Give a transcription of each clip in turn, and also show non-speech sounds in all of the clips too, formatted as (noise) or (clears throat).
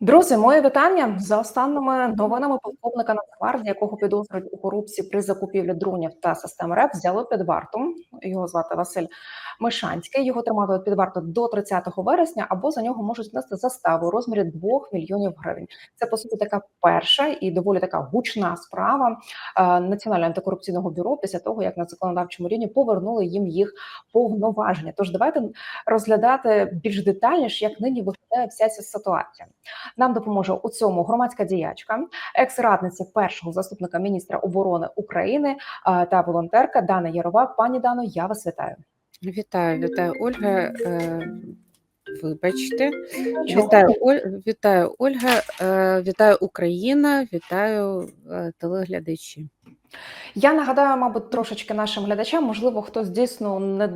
Друзі, моє вітання за останніми новинами полковника Нацгвардії, якого підозрюють у корупції при закупівлі дронів та систем РЕП, взяли під варту. Його звати Василь Мишанський. Його триматимуть під варту до 30 вересня, або за нього можуть внести заставу у розмірі 2 мільйонів гривень. Це по суті така перша і доволі така гучна справа е, Національного антикорупційного бюро після того, як на законодавчому рівні повернули їм їх повноваження. Тож давайте розглядати більш детальніше, як нині виглядає вся ця ситуація. Нам допоможе у цьому громадська діячка, екс-радниця першого заступника міністра оборони України е, та волонтерка Дана Ярова. Пані Дано, я вас вітаю. Вітаю, вітаю, Ольга. Е, Вибачте, Чого? вітаю, Оль, вітаю, Ольга, е, вітаю Україна, вітаю телеглядачі. Я нагадаю, мабуть, трошечки нашим глядачам, можливо, хтось дійсно не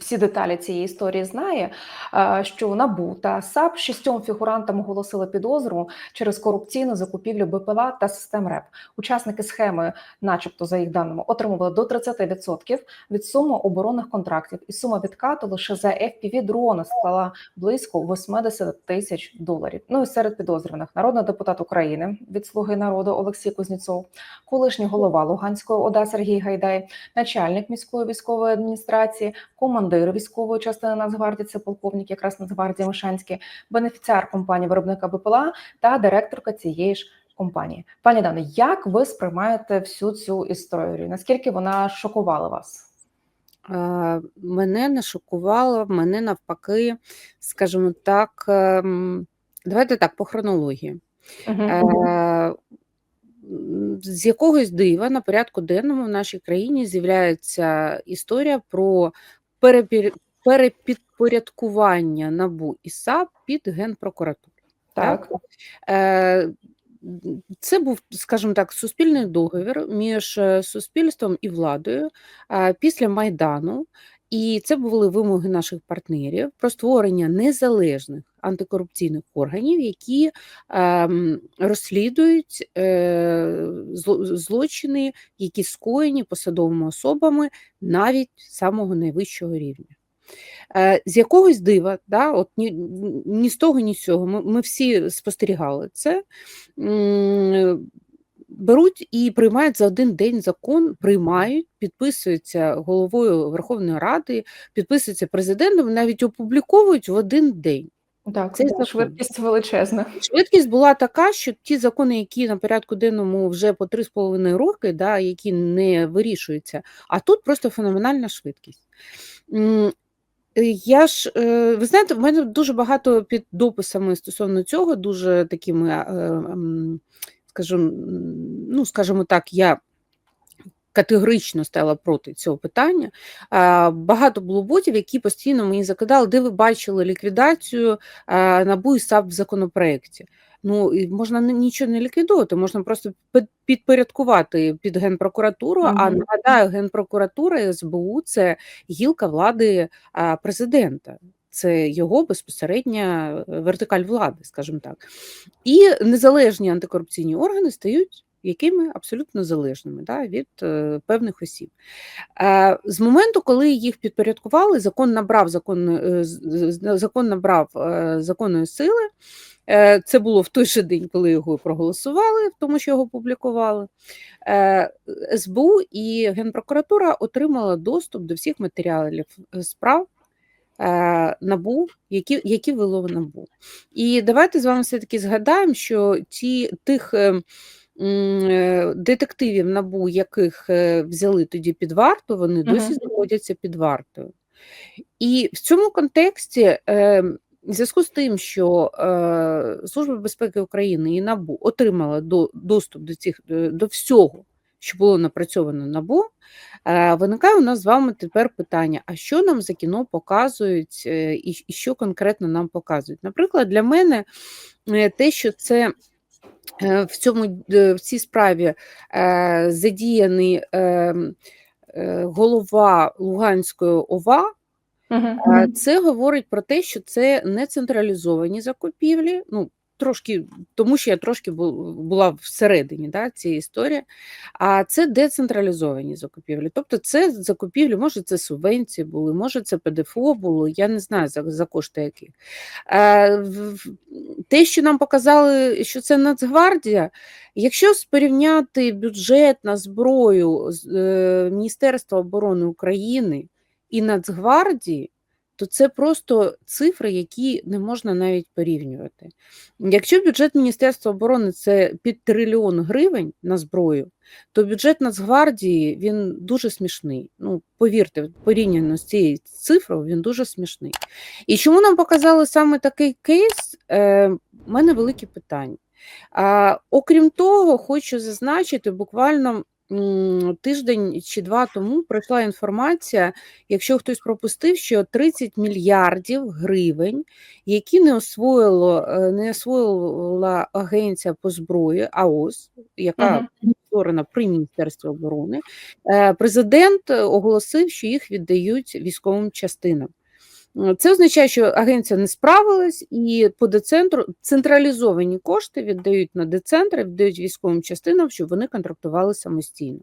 всі деталі цієї історії знає. е, Що НАБУ та САП шістьом фігурантам оголосили підозру через корупційну закупівлю БПЛА та систем РЕП. Учасники схеми, начебто, за їх даними, отримували до 30% від суми оборонних контрактів, і сума відкату лише за fpv дрони склала близько 80 тисяч доларів. Ну і серед підозрюваних народний депутат України від Слуги народу Олексій Кузнєцов, колишній голова Луганської ОДА Сергій Гайдай, начальник міської військової адміністрації, командир військової частини Нацгвардії, це полковник якраз Нацгвардії Мишанський, бенефіціар компанії виробника БПЛА та директорка цієї ж компанії. Пані Дано, як ви сприймаєте всю цю історію? Наскільки вона шокувала вас? Е, Мене не шокувало, мене навпаки, скажімо так, ем, давайте так, по хронології. М, З якогось дива на порядку денному в нашій країні з'являється історія про перепір- перепідпорядкування НАБУ і САП під Генпрокуратуру. Так, Е, Це був, скажімо так, суспільний договір між е, суспільством і владою е, після Майдану, і це були вимоги наших партнерів про створення незалежних антикорупційних органів, які ем, розслідують е, злочини, які скоєні посадовими особами навіть самого найвищого рівня. Е, З якогось дива, да, от ні, ні з того, ні з цього, ми, ми всі спостерігали це. Беруть і приймають за один день закон, приймають, підписуються головою Верховної Ради, підписуються президентом, навіть опубліковують в один день. так, Цей це закон. швидкість величезна. Швидкість була така, що ті закони, які на порядку денному вже по 3,5 роки, да, які не вирішуються, а тут просто феноменальна швидкість. Е, Я ж, е, ви знаєте, в мене дуже багато під дописами стосовно цього, дуже такими, е, скажімо, ну, скажімо так, я категорично стала проти цього питання. Багато було ботів, які постійно мені закидали, де ви бачили ліквідацію НАБУ і САП в законопроекті. Ну, і можна ні- нічого не ліквідувати, можна просто під- підпорядкувати під Генпрокуратуру. А нагадаю, Генпрокуратура і СБУ це гілка влади президента. Це його безпосередня е, вертикаль влади, скажімо так. І незалежні антикорупційні органи стають якими абсолютно залежними да, від е, певних осіб. Е, з моменту, коли їх підпорядкували, закон набрав закон, е, закон набрав е, законної сили. Е, Це було в той же день, коли його проголосували, тому що його публікували. Е, СБУ і Генпрокуратура отримала доступ до всіх матеріалів справ НАБУ, які, які вело НАБУ. І давайте з вами все-таки згадаємо, що ті, тих е, е, детективів НАБУ, яких е, взяли тоді під варту, вони досі знаходяться під вартою. І в цьому контексті, е, в зв'язку з тим, що е, Служба безпеки України і НАБУ отримала до, доступ до, цих, е, до всього, що було напрацьовано НАБУ, е, виникає у нас з вами тепер питання: а що нам за кіно показують, е, і, що конкретно нам показують? Наприклад, для мене е, те, що це. В цьому в цій справі задіяний голова Луганської ОВА, Це говорить про те, що це не централізовані закупівлі. Ну, трошки, тому що я трошки була всередині да, цієї історії. А це децентралізовані закупівлі. Тобто, це закупівлі, може, це субвенції були, може, це ПДФО було, я не знаю за, за кошти яких. Е, те, що нам показали, що це Нацгвардія, якщо порівняти бюджет на зброю з е, Міністерства оборони України і Нацгвардії, то це просто цифри, які не можна навіть порівнювати. Якщо бюджет Міністерства оборони це під трильйон гривень на зброю, то бюджет Нацгвардії він дуже смішний. Ну, повірте, порівняно з цією цифрою, він дуже смішний. І чому нам показали саме такий кейс? Е, У мене великі питання. А, окрім того, хочу зазначити, буквально тиждень чи два тому пройшла інформація, якщо хтось пропустив, що 30 мільярдів гривень, які не освоїло, е, не освоїла агенція по зброї АОС, яка створена при Міністерстві оборони, е, президент оголосив, що їх віддають військовим частинам. М, Це означає, що агенція не справилась, і по децентру централізовані кошти віддають на децентри, віддають військовим частинам, щоб вони контрактували самостійно.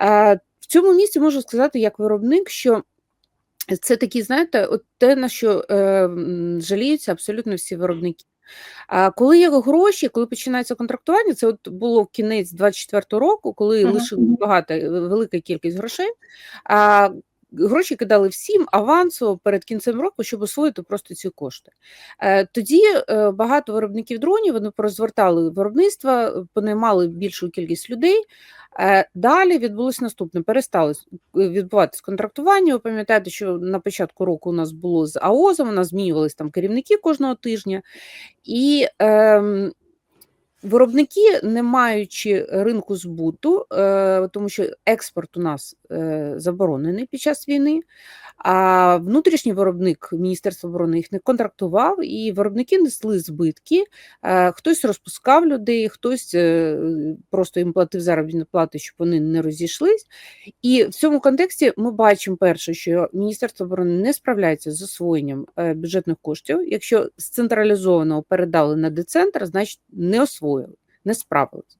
Е, В цьому місці можу сказати, як виробник, що це такі, знаєте, от те, на що е, жаліються абсолютно всі виробники. А коли є гроші, коли починається контрактування, це от було кінець 24 року, коли Мгм. лишилось багато е, велика кількість грошей. А гроші кидали всім авансово перед кінцем року, щоб освоїти просто ці кошти. Е, Тоді е, багато виробників дронів вони порозвертали виробництва, понаймали більшу кількість людей. Е, Далі відбулося наступне: перестали відбуватись контрактування. Ви пам'ятаєте, що на початку року у нас було з АОЗом, у нас змінювались там керівники кожного тижня. І ем, виробники, не маючи ринку збуту, е, тому що експорт у нас е, заборонений під час війни, а внутрішній виробник Міністерства оборони їх не контрактував, і виробники несли збитки. Е, Хтось розпускав людей, хтось просто їм платив заробітну плату, щоб вони не розійшлись. І в цьому контексті ми бачимо перше, що Міністерство оборони не справляється з освоєнням бюджетних коштів. Якщо з централізованого передали на децентр, значить не освоїли, не справились.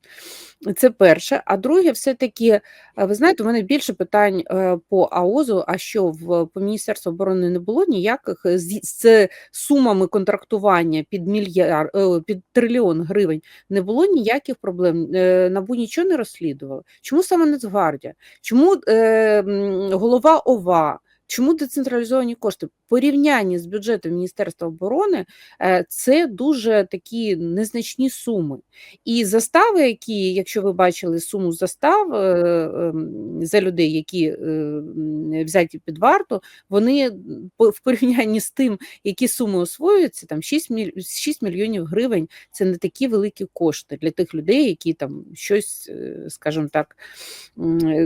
Це перше. А друге, все-таки, е, ви знаєте, у мене більше питань е, по АОЗу, а що в по Міністерству оборони не було ніяких е, з, з сумами контрактування під мільярд під трильйон гривень не було ніяких проблем. Набу нічого не розслідувало. Чому саме Нацгвардія? Чому е, голова ОВА? Чому децентралізовані кошти? Порівнянні з бюджетом Міністерства оборони е, це дуже такі незначні суми. І застави, які, якщо ви бачили суму застав е, ем, за людей, які е, взяті під варту, вони в порівнянні з тим, які суми освоюються, там 6, 6 мільйонів гривень це не такі великі кошти для тих людей, які там щось, скажімо так,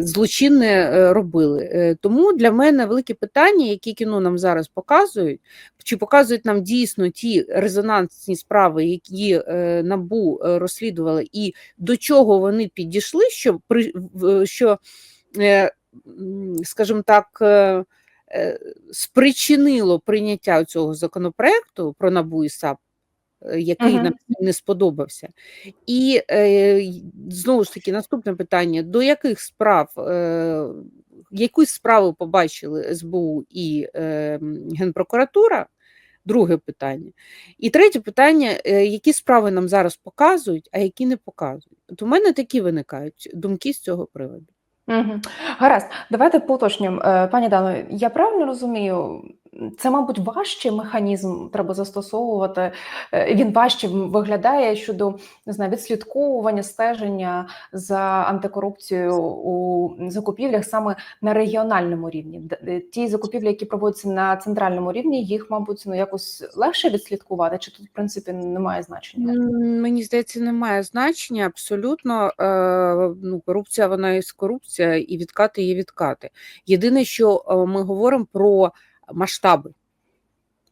злочинне робили. Тому для мене велике питання, які кіно нам зараз показують, чи показують нам дійсно ті резонансні справи, які е, набу е, розслідували, і до чого вони підійшли, що при що, е, скажімо так. Спричинило прийняття цього законопроекту про НАБУ і САП, який Мгм. нам не сподобався. І знову ж таки, наступне питання: до яких справ, е, яку справу побачили СБУ і е, Генпрокуратура? Друге питання. І третє питання: е, які справи нам зараз показують, а які не показують? От у мене такі виникають думки з цього приводу. Угу. Гаразд, давайте поточнім. Е, Пані Дано, я правильно розумію, це, мабуть, важчий механізм треба застосовувати. Е, Він важче виглядає щодо не знаю, відслідковування, стеження за антикорупцією у закупівлях саме на регіональному рівні. Е, Ті закупівлі, які проводяться на центральному рівні, їх, мабуть, ну якось легше відслідкувати, чи тут, в принципі, немає значення? Мені здається, немає значення абсолютно. Е, ну, корупція вона є корупція, і відкати є відкати. Єдине, що ми говоримо про масштаби.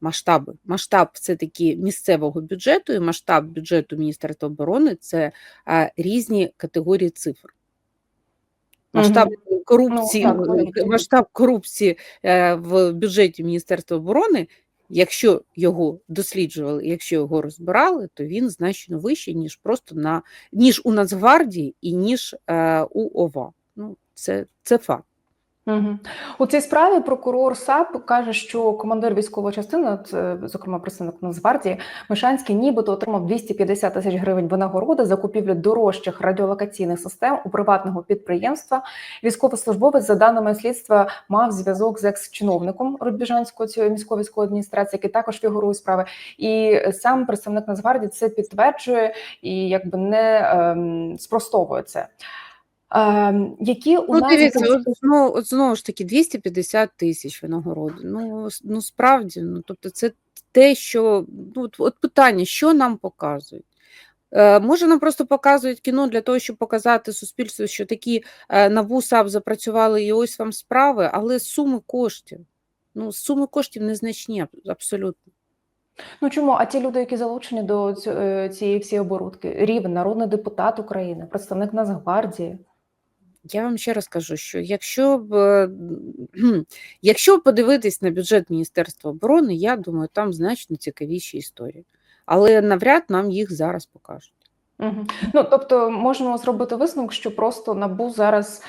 Масштаби. Масштаб це таки місцевого бюджету, і масштаб бюджету Міністерства оборони це е, різні категорії цифр. Масштаб корупції, Ну, так, масштаб корупції е, в бюджеті Міністерства оборони якщо його досліджували, якщо його розбирали, то він значно вищий, ніж просто на ніж у Нацгвардії і ніж е, у ОВА. Ну, це, це факт. У цій справі прокурор САП каже, що командир військової частини, е, зокрема представник Нацгвардії, Мишанський, нібито отримав 250 тисяч гривень винагороди за купівлю дорожчих радіолокаційних систем у приватного підприємства. Військовослужбовець, за даними слідства, мав зв'язок з екс-чиновником Рудбіжанської цієї міської військової адміністрації, який також фігурує справи. І сам представник Нацгвардії це підтверджує і якби не ем, спростовує це. Ем, які у Ну, нас дивіться, от, знову, от знову ж таки 250 тисяч винагороди. Ну, ну справді, ну тобто, це те, що ну, от, от питання, що нам показують. Е, може, нам просто показують кіно для того, щоб показати суспільству, що такі е, НАБУ САП запрацювали і ось вам справи, але суми коштів. Ну, суми коштів незначні аб- абсолютно. Ну чому? А ті люди, які залучені до е, цієї всієї оборудки, рівень, народний депутат України, представник Нацгвардії. Я вам ще раз кажу, що якщо б е, (clears throat) якщо подивитись на бюджет Міністерства оборони, я думаю, там значно цікавіші історії. Але навряд нам їх зараз покажуть. Угу. Ну тобто можемо зробити висновок, що просто набу зараз.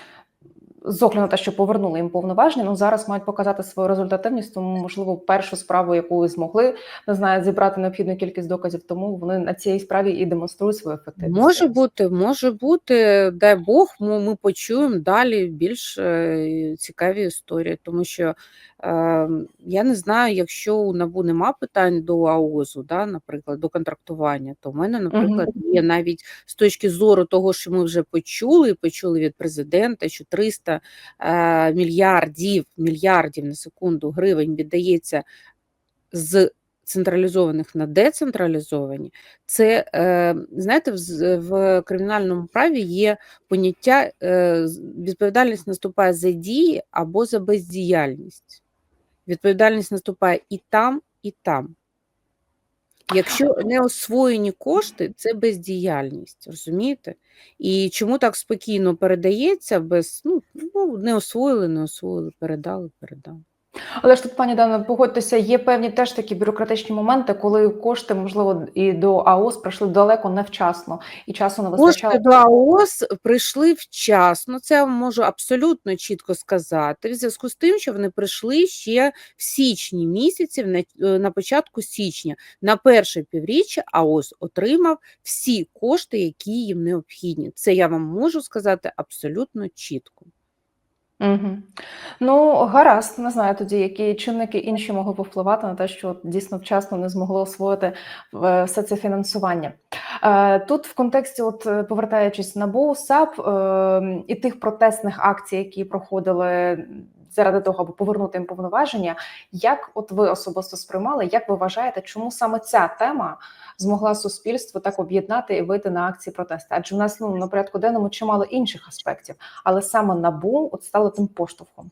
З огляду на те, що повернули їм повноваження, ну зараз мають показати свою результативність, тому можливо першу справу, яку змогли, не знаю, зібрати необхідну кількість доказів, тому вони на цій справі і демонструють свою ефективність. Може бути, може бути, дай Бог, ми, ми почуємо далі більш е, цікаві історії, тому що я не знаю, якщо у НАБУ нема питань до АОЗу, да, наприклад, до контрактування, то в мене, наприклад, є навіть з точки зору того, що ми вже почули, почули від президента, що 300 е, мільярдів, мільярдів на секунду гривень віддається з централізованих на децентралізовані, це, е, знаєте, в, кримінальному праві є поняття е, відповідальність наступає за дії або за бездіяльність. Відповідальність наступає і там, і там. Якщо не освоєні кошти, це бездіяльність, розумієте? І чому так спокійно передається без ну, ну не освоїли, не освоїли, передали, передали. Але ж тут, пані Дано, погодьтеся, є певні теж такі бюрократичні моменти, коли кошти, можливо, і до АОС прийшли далеко невчасно, і часу не вистачало. Кошти до АОС прийшли вчасно. Це можу абсолютно чітко сказати. В зв'язку з тим, що вони прийшли ще в січні місяці, на, е, на початку січня, на перше півріччя АОС отримав всі кошти, які їм необхідні. Це я вам можу сказати абсолютно чітко. Угу. Ну, гаразд, не знаю тоді, які чинники інші могли повпливати на те, що дійсно вчасно не змогло освоїти е, все це фінансування. Е, Тут в контексті, от е, повертаючись на БУ, САП е, і тих протестних акцій, які проходили заради того, аби повернути їм повноваження, як от ви особисто сприймали, як ви вважаєте, чому саме ця тема змогла суспільство так об'єднати і вийти на акції протесту? Адже в нас ну на порядку денному чимало інших аспектів, але саме НАБУ от стало тим поштовхом.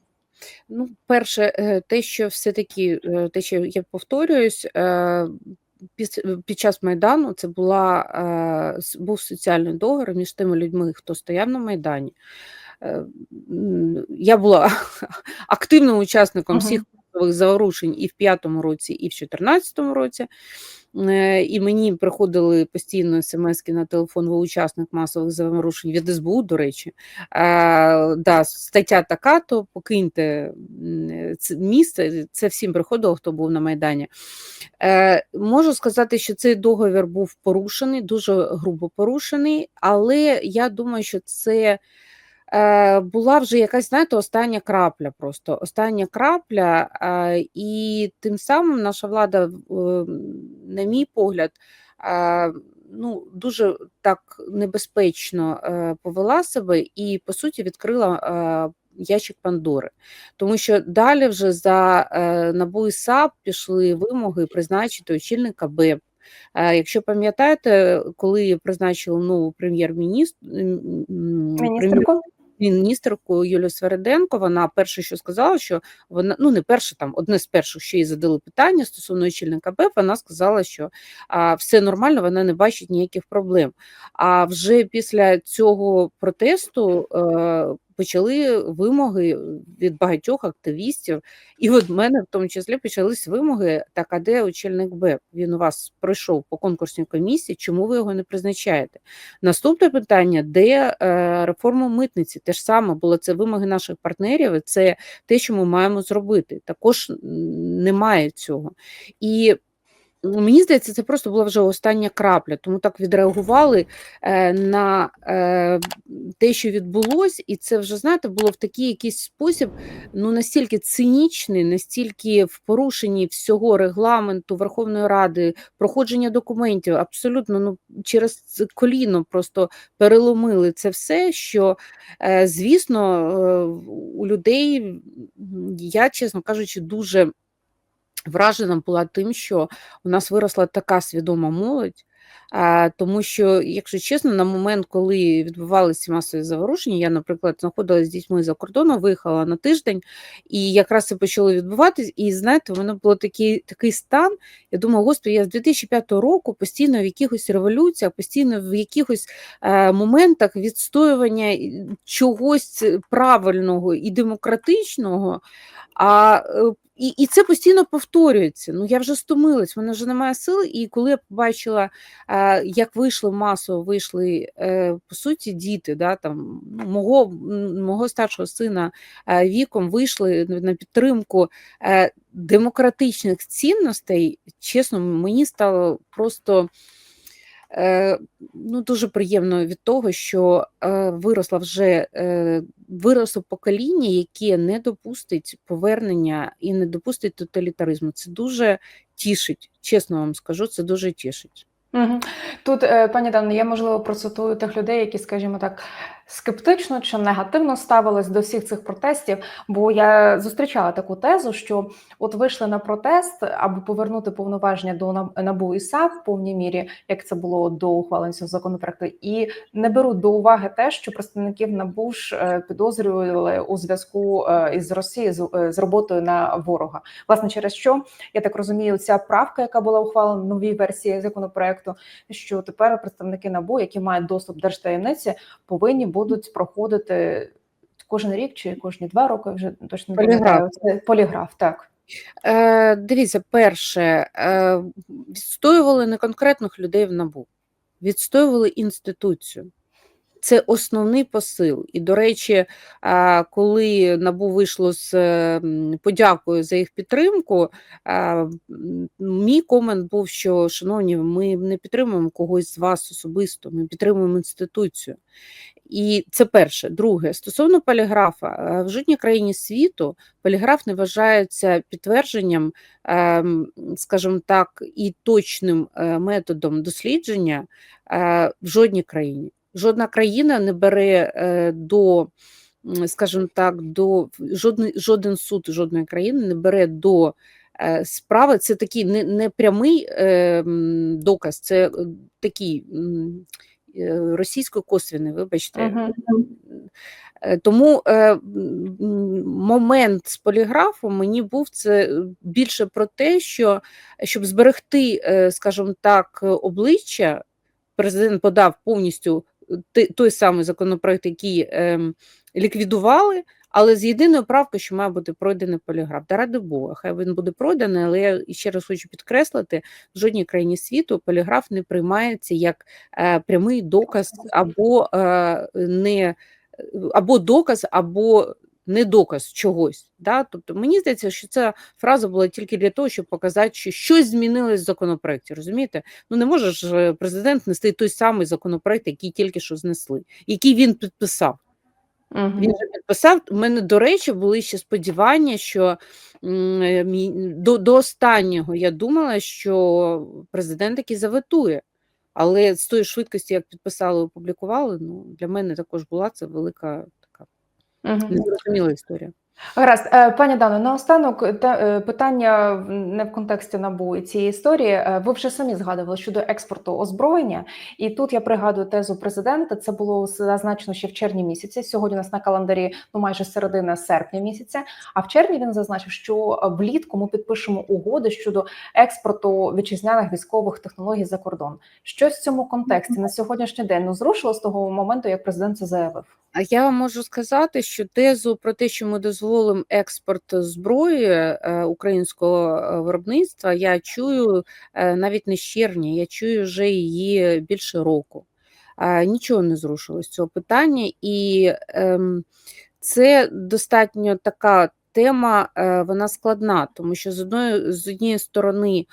Ну, перше, е, те, що все-таки, е, те, що я повторююсь, е, під, час Майдану це була, був соціальний договір між тими людьми, хто стояв на Майдані. Е, Я була (laughs) активним учасником Мгм. всіх масових заворушень і в п'ятому році, і в 2014 році. Е, І мені приходили постійно смски на телефон, ви учасник масових заворушень від СБУ, до речі. Е, да, стаття така, то покиньте це місце. Це всім приходило, хто був на Майдані. Е, можу сказати, що цей договір був порушений, дуже грубо порушений, але я думаю, що це. Е, Була вже якась, знаєте, остання крапля, просто остання крапля, е, і тим самим наша влада, на мій погляд, е, ну, дуже так небезпечно повела себе і, по суті, відкрила ящик Пандори. Тому що далі вже за е, НАБУ і САП пішли вимоги призначити очільника БЕП. Якщо пам'ятаєте, коли призначили нову прем'єр-міністр Міністерко? Міністерку Юлію Свереденко, вона перше, що сказала, що вона ну не перше, там одне з перших, що їй задали питання стосовно очільника БЕП, вона сказала, що а, все нормально, вона не бачить ніяких проблем. А вже після цього протесту е, почали вимоги від багатьох активістів, і від мене в тому числі почались вимоги. Так, а де очільник БЕП? Він у вас пройшов по конкурсній комісії. Чому ви його не призначаєте? Наступне питання: де е, реформа митниці? Те ж саме було це вимоги наших партнерів. Це те, що ми маємо зробити. Також немає цього. І мені здається, це просто була вже остання крапля, тому так відреагували е, на е, те, що відбулось, і це вже знаєте, було в такий якийсь спосіб, ну настільки цинічний, настільки в порушенні всього регламенту Верховної Ради, проходження документів, абсолютно ну через коліно просто переломили це все. Що е, звісно, у людей я, чесно кажучи, дуже вражена була тим, що у нас виросла така свідома молодь. Тому що, якщо чесно, на момент, коли відбувалися масові заворушення, я, наприклад, знаходилася з дітьми за кордоном, виїхала на тиждень, і якраз це почало відбуватись. І знаєте, мене було такий, такий стан. Я думаю, господи, я з 2005 року постійно в якихось революціях, постійно в якихось е, моментах відстоювання чогось правильного і демократичного. А е, і, і це постійно повторюється. Ну я вже стомилась, в мене вже немає сил. І коли я побачила, е, як вийшли масово, вийшли е, по суті діти, да, там, ну, мого, мого старшого сина віком вийшли на підтримку демократичних цінностей, чесно, мені стало просто. Е, ну, дуже приємно від того, що е, виросла вже е, виросло покоління, яке не допустить повернення і не допустить тоталітаризму. Це дуже тішить, чесно вам скажу, це дуже тішить. Угу. Тут, пані Дане, я можливо процитую тих людей, які, скажімо так, скептично чи негативно ставились до всіх цих протестів. Бо я зустрічала таку тезу, що от вийшли на протест, аби повернути повноваження до НАБ- НАБУ і САП в повній мірі, як це було до ухвалення цього законопроекту, і не беруть до уваги те, що представників НАБУ ж е, підозрювали у зв'язку е, із Росією з, е, з роботою на ворога. Власне, через що я так розумію, ця правка, яка була ухвалена новій версії законопроекту, що тепер представники НАБУ, які мають доступ до держтаємниці, повинні будуть проходити кожен рік чи кожні два роки. Вже точно Поліграф. Це поліграф, так. Е, дивіться, перше, е, відстоювали не конкретних людей в НАБУ, відстоювали інституцію. Це основний посил. І, до речі, коли НАБУ вийшло з е, подякою за їх підтримку, мій комент був, що, шановні, ми не підтримуємо когось з вас особисто, ми підтримуємо інституцію. І це перше. Друге, стосовно поліграфа, е, в жодній країні світу поліграф не вважається підтвердженням, ем, скажімо так, і точним е, методом дослідження е, в жодній країні. Жодна країна не бере до, скажімо так, до жодний, жоден суд жодної країни не бере до справи. Це такий не, не прямий е, доказ, це такий м, косвіни, вибачте. Uh -huh. Тому е, момент з поліграфом мені був це більше про те, що щоб зберегти, е, скажімо так, обличчя, президент подав повністю той самий законопроект, який ем, ліквідували, але з єдиною правкою, що має бути пройдений поліграф. Да ради Бога, хай він буде пройдений, але я ще раз хочу підкреслити: в жодній країні світу поліграф не приймається як е, прямий доказ або е, не або доказ, або не доказ чогось. Да? Тобто мені здається, що ця фраза була тільки для того, щоб показати, що щось змінилось в законопроекті. Розумієте? Ну не може ж е, президент нести той самий законопроект, який тільки що знесли, який він підписав. Мгм. Він же підписав. У мене, до речі, були ще сподівання, що е, до, до останнього я думала, що президент таки заветує. Але з тої швидкості, як підписали опублікували, ну для мене також була це велика така угу. незрозуміла історія. Гаразд, Е, пані Дано, наостанок та, е, питання не в контексті НАБУ і цієї історії. Е, Ви вже самі згадували щодо експорту озброєння, і тут я пригадую тезу президента. Це було зазначено ще в червні місяці. Сьогодні у нас на календарі ну майже середина серпня місяця. А в червні він зазначив, що влітку ми підпишемо угоди щодо експорту вітчизняних військових технологій за кордон. Щось в цьому контексті на сьогоднішній день ну зрушило з того моменту, як президент це заявив. Я вам можу сказати, що тезу про те, що ми дозволимо експорт зброї е, українського е, виробництва, я чую е, навіть не червня, я чую вже її більше року. Нічого не зрушилось з цього питання, і ем, це достатньо така тема, вона складна, тому що з одної з однієї сторони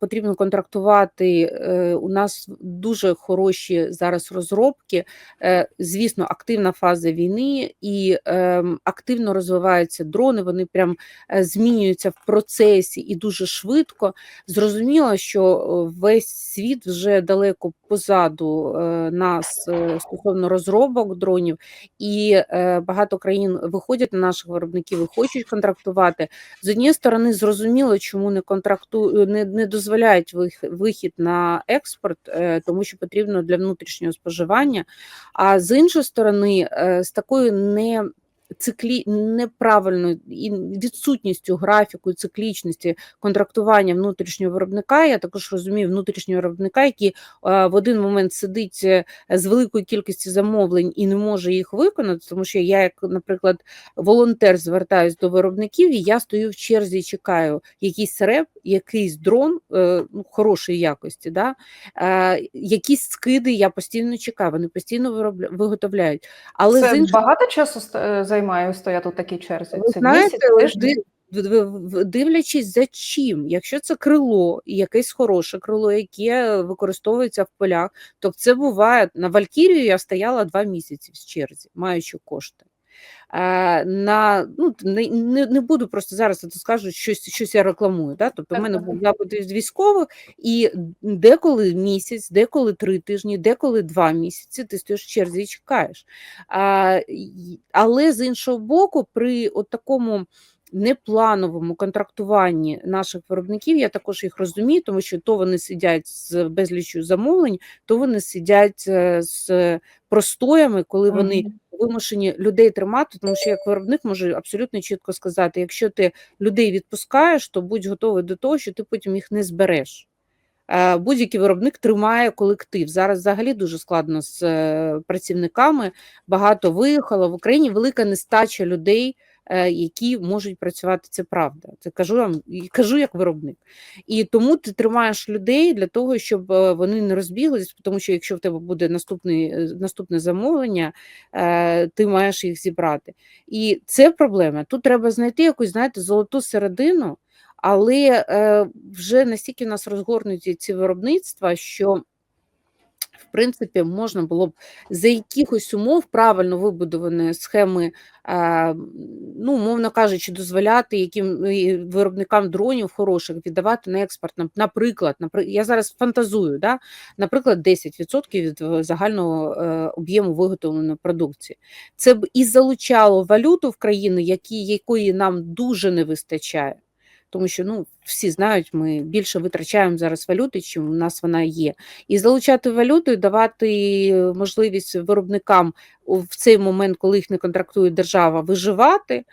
потрібно контрактувати. е, У нас дуже хороші зараз розробки. Е, Звісно, активна фаза війни і ем, активно розвиваються дрони. Вони прям е, змінюються в процесі і дуже швидко. Зрозуміло, що е, весь світ вже далеко позаду е, нас е, стосовно розробок дронів, і е, багато країн виходять на наших виробників і хочуть контрактувати. З однієї сторони, зрозуміло, чому не контракту не, не дозволяють вихід на експорт, е, тому що потрібно для внутрішнього споживання. А з іншої сторони, е, з такою не циклі неправильною і відсутністю графіку циклічності контрактування внутрішнього виробника. Я також розумію внутрішнього виробника, який е, в один момент сидить е, з великою кількістю замовлень і не може їх виконати, тому що я, як, наприклад, волонтер, звертаюсь до виробників, і я стою в черзі, і чекаю якийсь реп, якийсь дрон е, ну, хорошої якості, да? е, якісь скиди. Я постійно чекаю, вони постійно виробля... виготовляють. Але Це з іншої багато часу ст- займає стояти у такій черзі? ви Це знаєте, місяць, дивлячись за чим, якщо це крило, якесь хороше крило, яке використовується в полях, то це буває на Валькірію. Я стояла два місяці в черзі, маючи кошти. Е, на ну не, не, не буду просто зараз це скажу, щось щось я рекламую. Да? Тобто, в мене був запит від військових, і деколи місяць, деколи три тижні, деколи два місяці. Ти стоїш в черзі і чекаєш. А, але з іншого боку, при от такому неплановому контрактуванні наших виробників, я також їх розумію, тому що то вони сидять з безлічю замовлень, то вони сидять е, з простоями, коли вони. Вимушені людей тримати, тому що як виробник може абсолютно чітко сказати: якщо ти людей відпускаєш, то будь готовий до того, що ти потім їх не збереш. Е, Будь-який виробник тримає колектив. Зараз взагалі дуже складно з е, працівниками. Багато виїхало в Україні. Велика нестача людей, які можуть працювати. Це правда. Це кажу вам кажу як виробник. І тому ти тримаєш людей для того, щоб е, вони не розбіглись, тому що якщо в тебе буде наступний, е, наступне замовлення, е, ти маєш їх зібрати. І це проблема. Тут треба знайти якусь, знаєте, золоту середину. Але е, вже настільки в нас розгорнуті ці виробництва, що в принципі можна було б за якихось умов правильно вибудованої схеми, е, ну, мовно кажучи, дозволяти яким е, виробникам дронів хороших віддавати на експорт. Нап- Наприклад, напри- я зараз фантазую, да? наприклад, 10% від загального е, об'єму виготовленої продукції. Це б і залучало валюту в країни, якої нам дуже не вистачає. Тому що ну всі знають, ми більше витрачаємо зараз валюти, чим у нас вона є. І залучати валюту і давати е, можливість виробникам в цей момент, коли їх не контрактує держава, виживати.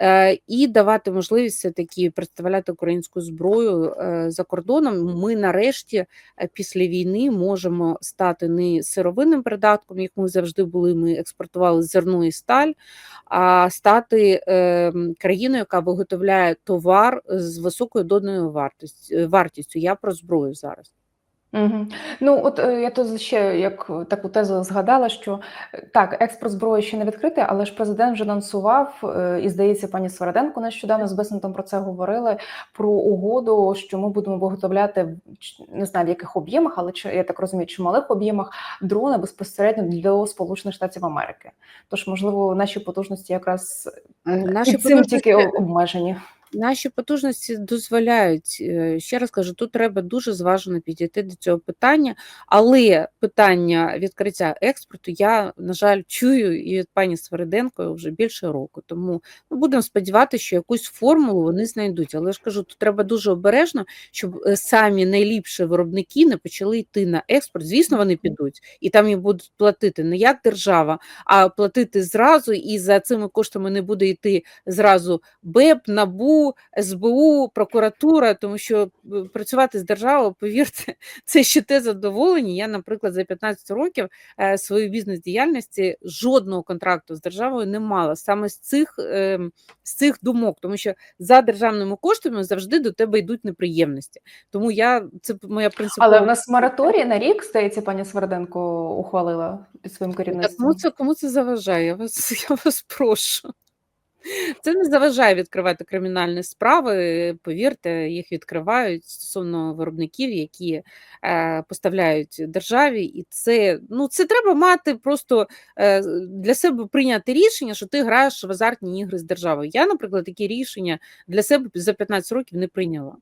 Е, І давати можливість все-таки представляти українську зброю е, за кордоном. Ми нарешті е, після війни можемо стати не сировинним придатком, як ми завжди були. Ми експортували зерно і сталь, а стати країною, яка виготовляє товар з високою доданою вартістю. Я про зброю зараз. Мгм. Ну, от е, я тут ще як таку тезу згадала, що е, так, експорт зброї ще не відкритий, але ж президент вже анонсував, е, і здається, пані Свереденко нещодавно з Бесентом про це говорили, про угоду, що ми будемо виготовляти не знаю в яких об'ємах, але я так розумію, чи малих об'ємах дрони безпосередньо для Сполучених Штатів Америки. Тож, можливо, наші потужності якраз Наші цим потужності тільки обмежені. Наші потужності дозволяють. е, Ще раз кажу, тут треба дуже зважено підійти до цього питання, але питання відкриття експорту я, на жаль, чую і від пані Свериденко вже більше року. Тому ми будемо сподіватися, що якусь формулу вони знайдуть. Але я ж кажу, тут треба дуже обережно, щоб е, самі найліпші виробники не почали йти на експорт. Звісно, вони підуть і там їм будуть платити не як держава, а платити зразу, і за цими коштами не буде йти зразу БЕП, НАБУ, НАБУ, СБУ, прокуратура, тому що е, працювати з державою, повірте, (laughs) це ще те задоволення. Я, наприклад, за 15 років е, своєї бізнес-діяльності жодного контракту з державою не мала саме з цих, е, з цих думок, тому що за державними коштами завжди до тебе йдуть неприємності. Тому я це моя принципова. Але в нас мораторій на рік, здається, пані Сверденко ухвалила під своїм керівництвом. кому це кому це заважає? Я вас (laughs) я вас прошу. Це не заважає відкривати кримінальні справи. Повірте, їх відкривають стосовно виробників, які е, поставляють державі, і це ну це треба мати просто е, для себе прийняти рішення, що ти граєш в азартні ігри з державою. Я, наприклад, такі рішення для себе за 15 років не прийняла.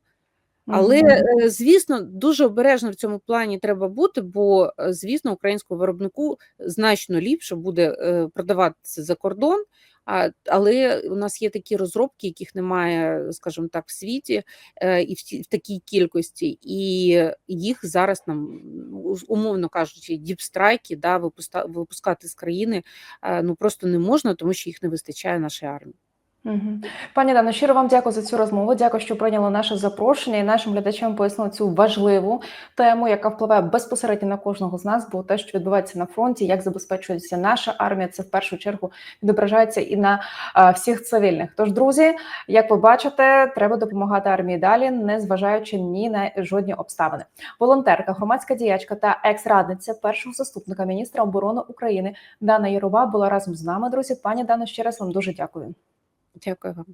Але е, звісно, дуже обережно в цьому плані треба бути, бо е, звісно, українському виробнику значно ліпше буде е, продаватися за кордон. Але у нас є такі розробки, яких немає, скажімо так, в світі е, і в, такій кількості, і їх зараз нам умовно кажучи, діпстрайки да, випускати з країни е, ну просто не можна, тому що їх не вистачає нашій армії. Пані Дано, щиро вам дякую за цю розмову. Дякую, що прийняли наше запрошення і нашим глядачам пояснили цю важливу тему, яка впливає безпосередньо на кожного з нас. Бо те, що відбувається на фронті, як забезпечується наша армія, це в першу чергу відображається і на а, всіх цивільних. Тож, друзі, як ви бачите, треба допомагати армії далі, не зважаючи ні на жодні обставини. Волонтерка, громадська діячка та екс-радниця першого заступника міністра оборони України Дана Ярова була разом з нами. Друзі, пані Дано, ще раз вам дуже дякую. Дякую вам.